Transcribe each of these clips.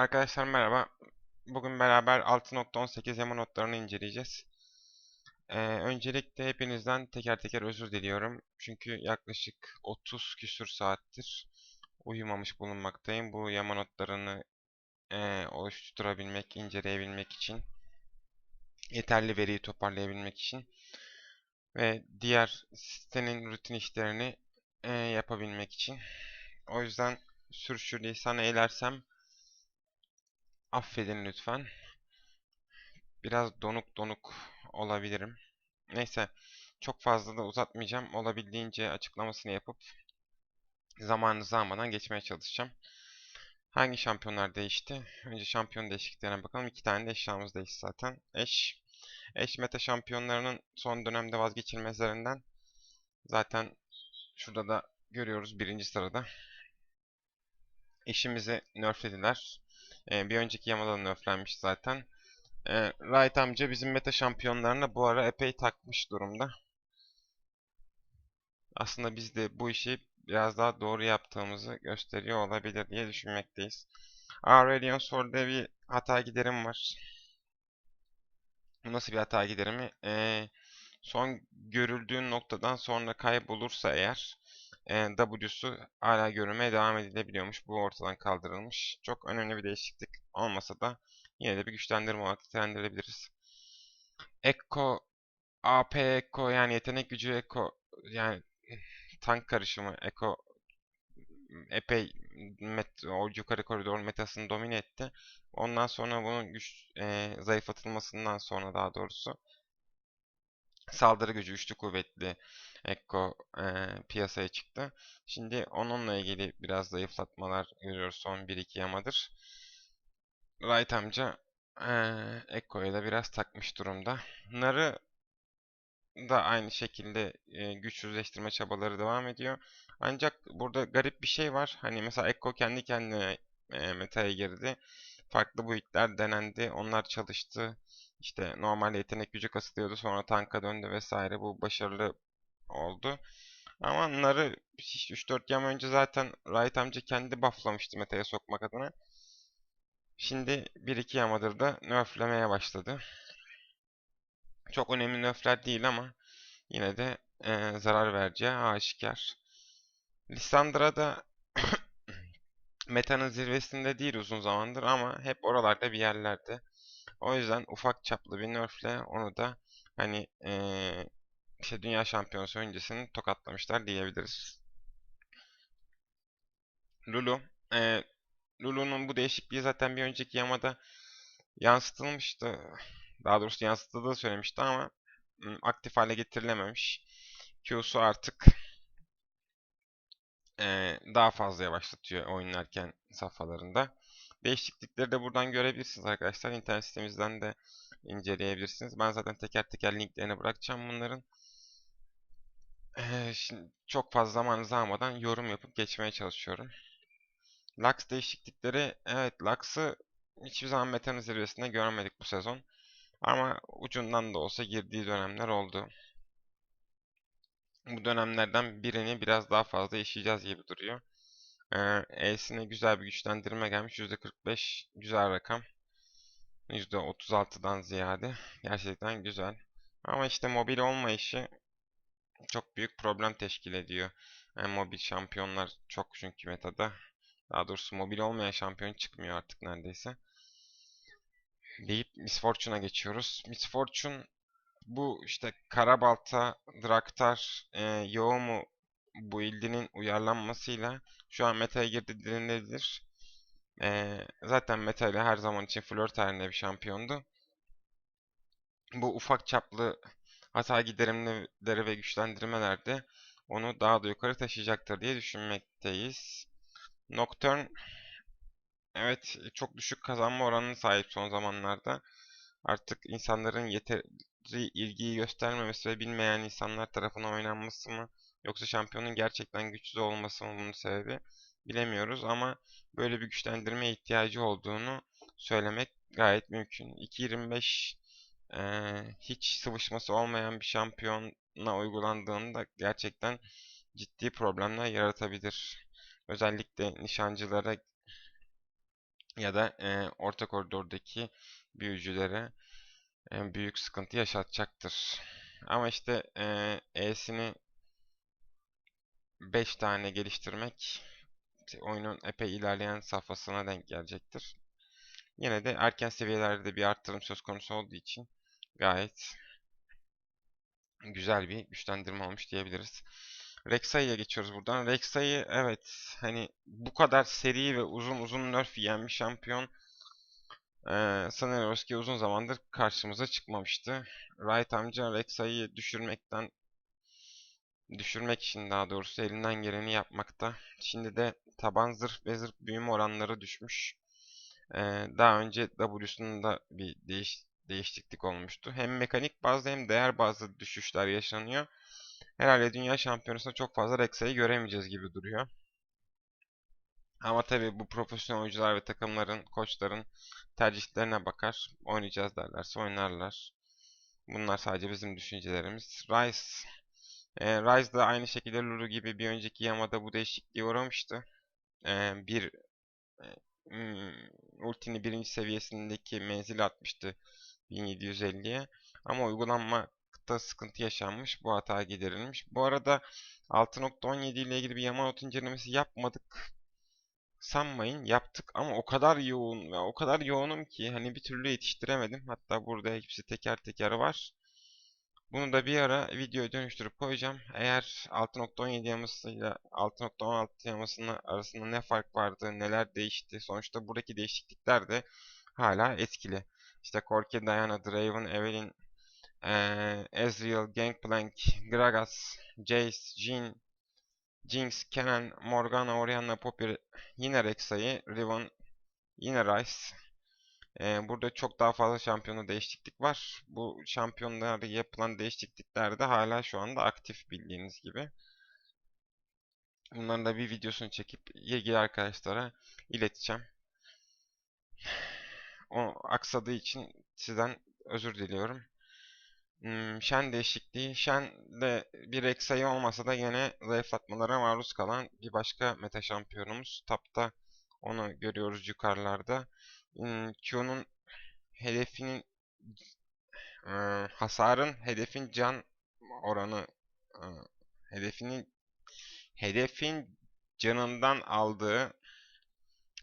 Arkadaşlar merhaba. Bugün beraber 6.18 yama notlarını inceleyeceğiz. Ee, öncelikle hepinizden teker teker özür diliyorum. Çünkü yaklaşık 30 küsür saattir uyumamış bulunmaktayım. Bu yama notlarını e, oluşturabilmek, inceleyebilmek için, yeterli veriyi toparlayabilmek için ve diğer sitenin rutin işlerini e, yapabilmek için. O yüzden sürçülisan eylersem Affedin lütfen. Biraz donuk donuk olabilirim. Neyse, çok fazla da uzatmayacağım. Olabildiğince açıklamasını yapıp zamanınızı almadan geçmeye çalışacağım. Hangi şampiyonlar değişti? Önce şampiyon değişikliklerine bakalım. İki tane de eşyamız değişti zaten. Eş. Eş meta şampiyonlarının son dönemde vazgeçilmezlerinden. Zaten şurada da görüyoruz birinci sırada. Eşimizi nerflediler. Ee, bir önceki Yamada nerflenmiş zaten. Ee, Wright amca bizim meta şampiyonlarına bu ara epey takmış durumda. Aslında biz de bu işi biraz daha doğru yaptığımızı gösteriyor olabilir diye düşünmekteyiz. Aurelion Sol'de bir hata giderim var. Bu nasıl bir hata giderimi? Ee, son görüldüğün noktadan sonra kaybolursa eğer e, W'su hala görünmeye devam edilebiliyormuş. Bu ortadan kaldırılmış. Çok önemli bir değişiklik olmasa da yine de bir güçlendirme olarak nitelendirilebiliriz. Ekko, AP Ekko yani yetenek gücü Ekko yani tank karışımı Ekko epey met, o yukarı koridor metasını domine etti. Ondan sonra bunun güç e, zayıflatılmasından sonra daha doğrusu saldırı gücü üçlü kuvvetli Ekko e, piyasaya çıktı. Şimdi onunla ilgili biraz zayıflatmalar görüyoruz son 1-2 yamadır. Wright amca e, Ekko'ya da biraz takmış durumda. Nar'ı da aynı şekilde e, güçsüzleştirme çabaları devam ediyor. Ancak burada garip bir şey var. Hani mesela Ekko kendi kendine e, meta'ya girdi. Farklı build'ler denendi. Onlar çalıştı. İşte normal yetenek gücü kasılıyordu. Sonra tanka döndü vesaire. Bu başarılı oldu. Ama Nar'ı 3-4 yam önce zaten Wright amca kendi bufflamıştı meta'ya sokmak adına. Şimdi 1-2 yamadır da nerflemeye başladı. Çok önemli nerfler değil ama yine de e, zarar vereceği aşikar. Lissandra da metanın zirvesinde değil uzun zamandır ama hep oralarda bir yerlerde. O yüzden ufak çaplı bir nerfle onu da hani ee, işte dünya şampiyonası öncesini tokatlamışlar diyebiliriz. Lulu. E, Lulu'nun bu değişikliği zaten bir önceki yamada yansıtılmıştı. Daha doğrusu yansıtıldığı söylemişti ama aktif hale getirilememiş. Q'su artık e, daha fazla yavaşlatıyor oynarken safhalarında. Değişiklikleri de buradan görebilirsiniz arkadaşlar. İnternet sitemizden de inceleyebilirsiniz. Ben zaten teker teker linklerini bırakacağım bunların. Şimdi çok fazla zamanınızı almadan yorum yapıp geçmeye çalışıyorum. Lux değişiklikleri, evet Lux'ı hiçbir zaman metanın zirvesinde görmedik bu sezon. Ama ucundan da olsa girdiği dönemler oldu. Bu dönemlerden birini biraz daha fazla yaşayacağız gibi duruyor. Ee, E'sine güzel bir güçlendirme gelmiş. %45 güzel rakam. %36'dan ziyade. Gerçekten güzel. Ama işte mobil olmayışı çok büyük problem teşkil ediyor. Yani mobil şampiyonlar çok çünkü metada. Daha doğrusu mobil olmayan şampiyon çıkmıyor artık neredeyse. Deyip Miss Fortune'a geçiyoruz. Miss Fortune bu işte Karabalta, Draktar, e, Yoğumu build'inin uyarlanmasıyla şu an meta'ya girdi denilebilir. E, zaten meta ile her zaman için flört halinde bir şampiyondu. Bu ufak çaplı hata giderimleri ve güçlendirmeler de onu daha da yukarı taşıyacaktır diye düşünmekteyiz. Nocturne evet çok düşük kazanma oranına sahip son zamanlarda. Artık insanların yeteri ilgiyi göstermemesi ve bilmeyen insanlar tarafından oynanması mı yoksa şampiyonun gerçekten güçsüz olması mı bunun sebebi bilemiyoruz ama böyle bir güçlendirmeye ihtiyacı olduğunu söylemek gayet mümkün. 2.25 e, hiç sıvışması olmayan bir şampiyona uygulandığında gerçekten ciddi problemler yaratabilir. Özellikle nişancılara ya da e, orta koridordaki büyücülere e, büyük sıkıntı yaşatacaktır. Ama işte e, E'sini 5 tane geliştirmek oyunun epey ilerleyen safhasına denk gelecektir. Yine de erken seviyelerde bir arttırım söz konusu olduğu için gayet güzel bir güçlendirme olmuş diyebiliriz. Rek'Sai'ye geçiyoruz buradan. Rek'Sai evet hani bu kadar seri ve uzun uzun nerf yiyen bir şampiyon ee, sanıyoruz ki uzun zamandır karşımıza çıkmamıştı. Wright amca Rek'Sai'yi düşürmekten düşürmek için daha doğrusu elinden geleni yapmakta. Şimdi de taban zırh ve zırh büyüme oranları düşmüş. Ee, daha önce W'sunda bir değiş değişiklik olmuştu. Hem mekanik bazı hem değer bazı düşüşler yaşanıyor. Herhalde dünya şampiyonasında çok fazla Rek'Sai göremeyeceğiz gibi duruyor. Ama tabii bu profesyonel oyuncular ve takımların, koçların tercihlerine bakar. Oynayacağız derlerse oynarlar. Bunlar sadece bizim düşüncelerimiz. Rice. E, Rice da aynı şekilde Lulu gibi bir önceki yamada bu değişikliğe uğramıştı. E, bir e, ultini birinci seviyesindeki menzili atmıştı 1750'ye. Ama uygulanmakta sıkıntı yaşanmış. Bu hata giderilmiş. Bu arada 6.17 ile ilgili bir yama not incelemesi yapmadık sanmayın yaptık ama o kadar yoğun ve o kadar yoğunum ki hani bir türlü yetiştiremedim. Hatta burada hepsi teker teker var. Bunu da bir ara videoya dönüştürüp koyacağım. Eğer 6.17 yamasıyla 6.16 yamasının arasında ne fark vardı, neler değişti. Sonuçta buradaki değişiklikler de hala etkili. İşte Corki, Diana, Draven, Evelynn, ee, Ezreal, Gangplank, Gragas, Jace, Jhin, Jinx, Kenan, Morgana, Orianna, Poppy, yine Rek'Sai, Riven, yine Ryze. Burada çok daha fazla şampiyonu değişiklik var. Bu şampiyonlarda yapılan değişiklikler de hala şu anda aktif bildiğiniz gibi. Bunların da bir videosunu çekip ilgili arkadaşlara ileteceğim. O aksadığı için sizden özür diliyorum. Hmm, Shen değişikliği. Shen de bir eksayı olmasa da yine zayıflatmalara maruz kalan bir başka meta şampiyonumuz. Tapta onu görüyoruz yukarılarda. Q'nun hedefinin hasarın hedefin can oranı hedefinin hedefin canından aldığı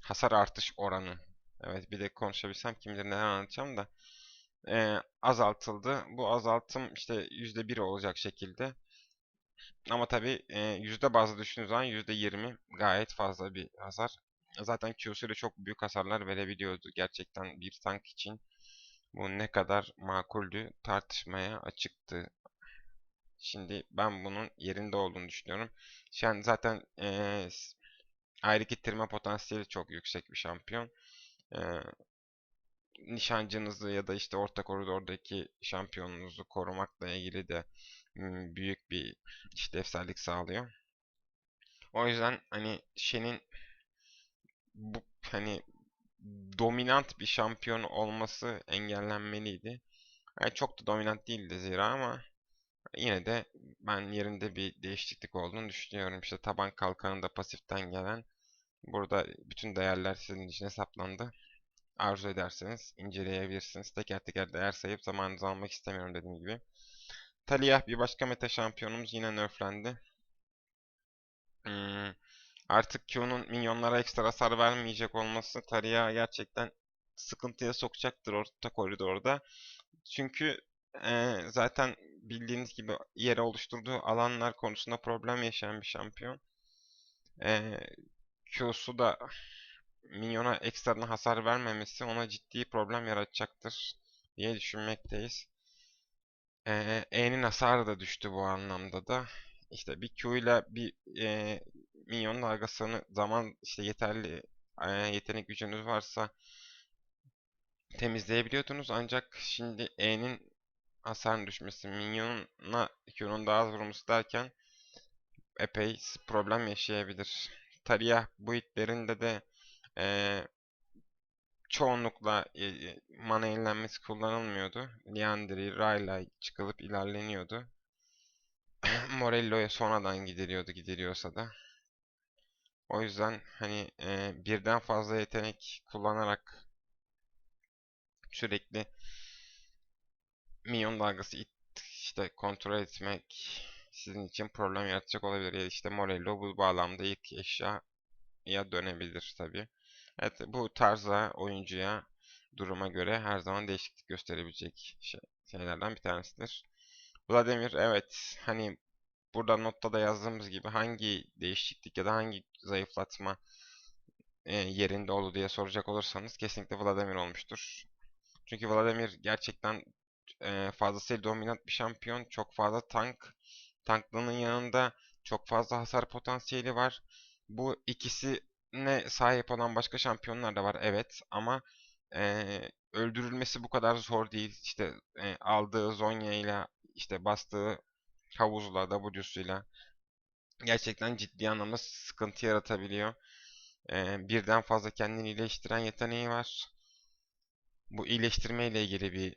hasar artış oranı. Evet bir de konuşabilsem kim bilir neler anlatacağım da e, azaltıldı. Bu azaltım işte %1 olacak şekilde. Ama tabi yüzde bazı düşündüğünüz zaman %20 gayet fazla bir hasar. Zaten Q'su ile çok büyük hasarlar verebiliyordu gerçekten bir tank için. Bu ne kadar makuldü tartışmaya açıktı. Şimdi ben bunun yerinde olduğunu düşünüyorum. Şu zaten e, ayrı getirme potansiyeli çok yüksek bir şampiyon. E, nişancınızı ya da işte orta koridordaki şampiyonunuzu korumakla ilgili de büyük bir işlevsellik sağlıyor. O yüzden hani Shen'in bu hani dominant bir şampiyon olması engellenmeliydi. Yani çok da dominant değildi zira ama yine de ben yerinde bir değişiklik olduğunu düşünüyorum. İşte taban kalkanında pasiften gelen burada bütün değerler sizin için hesaplandı arzu ederseniz inceleyebilirsiniz. Teker teker değer sayıp zamanınızı almak istemiyorum dediğim gibi. Talia bir başka meta şampiyonumuz yine nerflendi. Hmm, artık Q'nun minyonlara ekstra hasar vermeyecek olması Talia gerçekten sıkıntıya sokacaktır orta koridorda. Çünkü e, zaten bildiğiniz gibi yere oluşturduğu alanlar konusunda problem yaşayan bir şampiyon. E, Q'su da minyona ekstradan hasar vermemesi ona ciddi problem yaratacaktır diye düşünmekteyiz. Ee, E'nin hasarı da düştü bu anlamda da. İşte bir Q ile bir e, minyonun dalgasını zaman işte yeterli e, yetenek gücünüz varsa temizleyebiliyordunuz. Ancak şimdi E'nin hasarın düşmesi, minyonuna Q'nun daha az vurması derken epey problem yaşayabilir. Taria bu itlerinde de ee, çoğunlukla e, mana yenilenmesi kullanılmıyordu. Liandry, Rayla çıkılıp ilerleniyordu. Morello'ya sonradan gidiliyordu gidiliyorsa da. O yüzden hani e, birden fazla yetenek kullanarak sürekli minyon dalgası it, işte kontrol etmek sizin için problem yaratacak olabilir. Ya işte Morello bu bağlamda ilk eşyaya dönebilir tabii. Evet bu tarza oyuncuya duruma göre her zaman değişiklik gösterebilecek şey, şeylerden bir tanesidir. Vladimir evet hani burada notta da yazdığımız gibi hangi değişiklik ya da hangi zayıflatma e, yerinde oldu diye soracak olursanız kesinlikle Vladimir olmuştur. Çünkü Vladimir gerçekten e, fazlasıyla dominant bir şampiyon. Çok fazla tank. Tanklığının yanında çok fazla hasar potansiyeli var. Bu ikisine sahip olan başka şampiyonlar da var evet ama e, öldürülmesi bu kadar zor değil. İşte e, aldığı Zonya ile işte bastığı havuzla W'suyla gerçekten ciddi anlamda sıkıntı yaratabiliyor. E, birden fazla kendini iyileştiren yeteneği var. Bu iyileştirme ile ilgili bir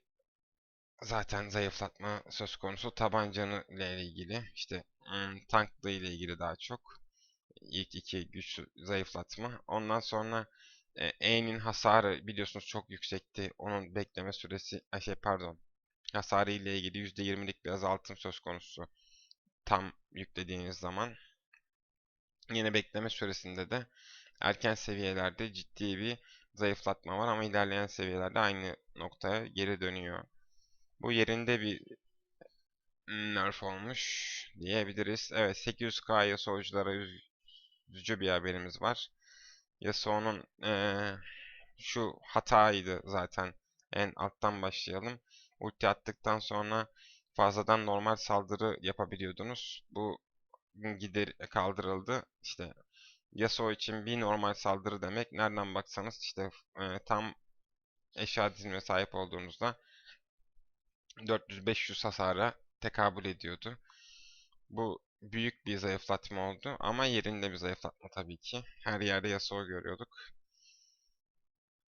zaten zayıflatma söz konusu. Tabancanı ile ilgili işte hmm, tanklığı ile ilgili daha çok. İlk iki güç zayıflatma. Ondan sonra e, E'nin hasarı biliyorsunuz çok yüksekti. Onun bekleme süresi, şey pardon, hasarı ile ilgili %20'lik bir azaltım söz konusu. Tam yüklediğiniz zaman. Yine bekleme süresinde de erken seviyelerde ciddi bir zayıflatma var ama ilerleyen seviyelerde aynı noktaya geri dönüyor. Bu yerinde bir nerf olmuş diyebiliriz. Evet 800k Yasuo'culara üzücü bir haberimiz var. Yasuo'nun ee, şu hataydı zaten. En alttan başlayalım. Ulti attıktan sonra fazladan normal saldırı yapabiliyordunuz. Bu gider kaldırıldı. İşte Yasuo için bir normal saldırı demek. Nereden baksanız işte e, tam eşya dizime sahip olduğunuzda 400-500 hasara tekabül ediyordu. Bu büyük bir zayıflatma oldu ama yerinde bir zayıflatma tabii ki. Her yerde Yasuo görüyorduk.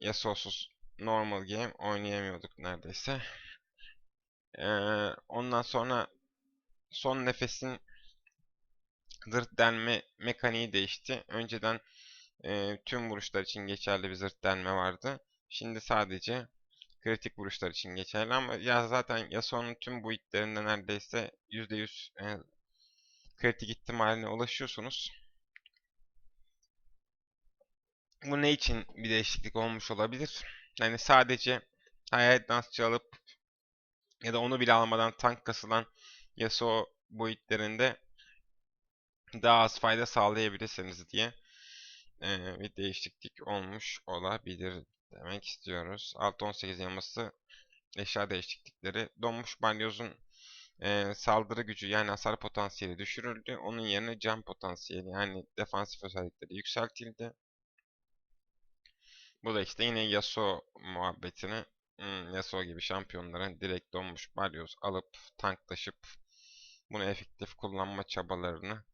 Yasuo'suz normal game oynayamıyorduk neredeyse. Ondan sonra son nefesin zırt denme mekaniği değişti. Önceden e, tüm vuruşlar için geçerli bir zırt denme vardı. Şimdi sadece kritik vuruşlar için geçerli ama ya zaten Yasuo'nun tüm bu hitlerinde neredeyse %100 e, kritik ihtimaline ulaşıyorsunuz. Bu ne için bir değişiklik olmuş olabilir? Yani sadece hayalet dansçı alıp ya da onu bile almadan tank kasılan Yasuo boyutlarında daha az fayda sağlayabilirsiniz diye e, bir değişiklik olmuş olabilir demek istiyoruz. 6-18 yaması eşya değişiklikleri. Donmuş balyozun e, saldırı gücü yani hasar potansiyeli düşürüldü. Onun yerine can potansiyeli yani defansif özellikleri yükseltildi. Bu da işte yine Yasuo muhabbetini hmm, Yasuo gibi şampiyonların direkt donmuş balyoz alıp tanklaşıp bunu efektif kullanma çabalarını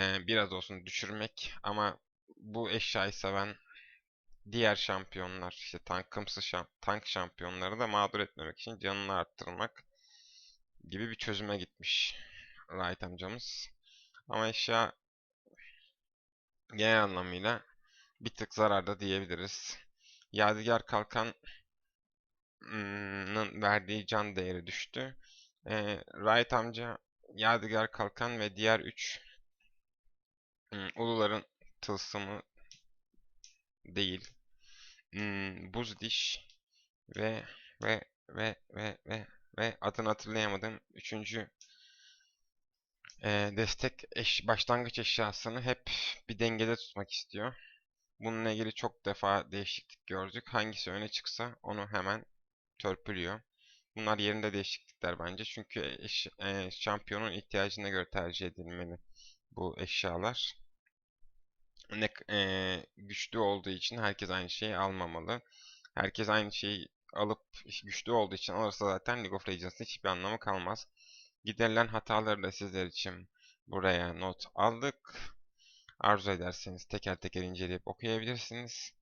e, biraz olsun düşürmek ama bu eşyayı seven diğer şampiyonlar işte tankımsı şamp tank şampiyonları da mağdur etmemek için canını arttırmak gibi bir çözüme gitmiş Wright amcamız. Ama eşya genel anlamıyla bir tık zararda diyebiliriz. Yadigar Kalkan'ın verdiği can değeri düştü. E, Wright amca Yadigar Kalkan ve diğer 3 uluların tılsımı değil. Hmm, buz diş ve ve ve ve ve ve adını hatırlayamadım. Üçüncü e, destek eş, başlangıç eşyasını hep bir dengede tutmak istiyor. Bununla ilgili çok defa değişiklik gördük. Hangisi öne çıksa onu hemen törpülüyor. Bunlar yerinde değişiklikler bence. Çünkü eş, e, şampiyonun ihtiyacına göre tercih edilmeli bu eşyalar ne e, güçlü olduğu için herkes aynı şeyi almamalı. Herkes aynı şeyi alıp güçlü olduğu için alırsa zaten League of Legends'ın hiçbir anlamı kalmaz. Giderilen hataları da sizler için buraya not aldık. Arzu ederseniz teker teker inceleyip okuyabilirsiniz.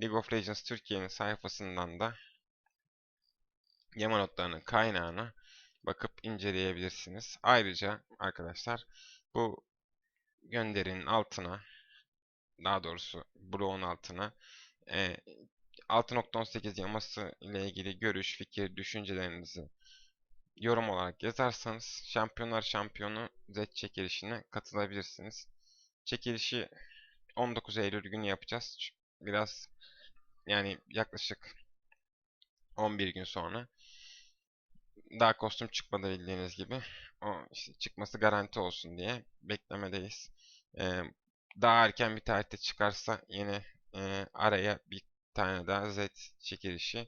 League of Legends Türkiye'nin sayfasından da yama notlarının kaynağına bakıp inceleyebilirsiniz. Ayrıca arkadaşlar bu gönderinin altına daha doğrusu bloğun altına e, 6.18 yaması ile ilgili görüş, fikir, düşüncelerinizi yorum olarak yazarsanız Şampiyonlar Şampiyonu Z çekilişine katılabilirsiniz. Çekilişi 19 Eylül günü yapacağız. Biraz yani yaklaşık 11 gün sonra. Daha kostüm çıkmadı bildiğiniz gibi. O işte çıkması garanti olsun diye beklemedeyiz. Ee, daha erken bir tarihte çıkarsa yine e, araya bir tane daha Z çekilişi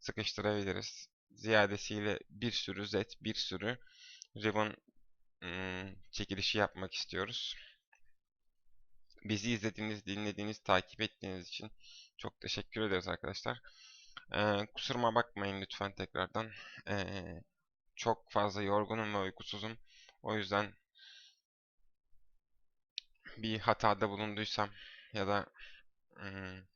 sıkıştırabiliriz. Ziyadesiyle bir sürü Z, bir sürü Ribbon ım, çekilişi yapmak istiyoruz. Bizi izlediğiniz, dinlediğiniz, takip ettiğiniz için çok teşekkür ederiz arkadaşlar. Ee, kusuruma bakmayın lütfen tekrardan. Ee, çok fazla yorgunum ve uykusuzum. O yüzden bir hatada bulunduysam ya da ım,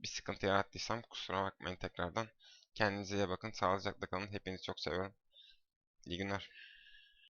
bir sıkıntı yarattıysam kusura bakmayın tekrardan. Kendinize iyi bakın. Sağlıcakla kalın. Hepinizi çok seviyorum. İyi günler.